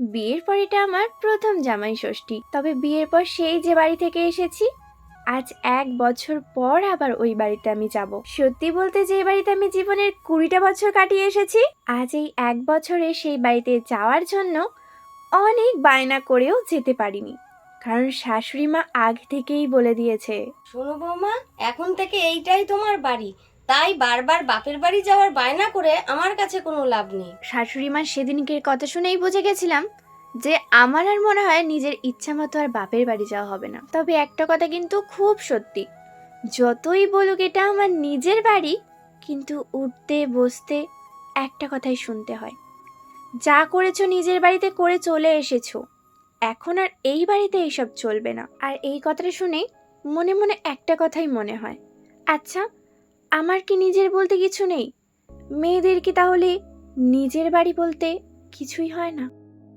বিয়ের পর এটা আমার প্রথম জামাই ষষ্ঠী। তবে বিয়ের পর সেই যে বাড়ি থেকে এসেছি, আজ এক বছর পর আবার ওই বাড়িতে আমি যাব। সত্যি বলতে যে বাড়িতে আমি জীবনের কুড়িটা বছর কাটিয়ে এসেছি, আজ এই এক বছরে সেই বাড়িতে যাওয়ার জন্য অনেক বায়না করেও যেতে পারিনি। কারণ শাশুড়ি মা আগে থেকেই বলে দিয়েছে, শোনো বৌমা, এখন থেকে এইটাই তোমার বাড়ি। তাই বারবার বাপের বাড়ি যাওয়ার বায়না করে আমার কাছে কোনো লাভ নেই। শাশুড়ি মার সেদিনকের কথা শুনেই বুঝে গেছিলাম যে আমার আর মনে হয় নিজের ইচ্ছা মতো আর বাপের বাড়ি যাওয়া হবে না। তবে একটা কথা কিন্তু খুব সত্যি, যতই বলুক এটা আমার নিজের বাড়ি, কিন্তু উঠতে, বসতে একটা কথাই শুনতে হয়। যা করেছ নিজের বাড়িতে করে চলে এসেছ, এখন আর এই বাড়িতে এইসব চলবে না। আর এই কথাটা শুনে মনে মনে একটা কথাই মনে হয় আচ্ছা আমার কি নিজের বলতে কিছু নেই? মেয়েদের কি তাহলে নিজের বাড়ি বলতে কিছুই হয় না?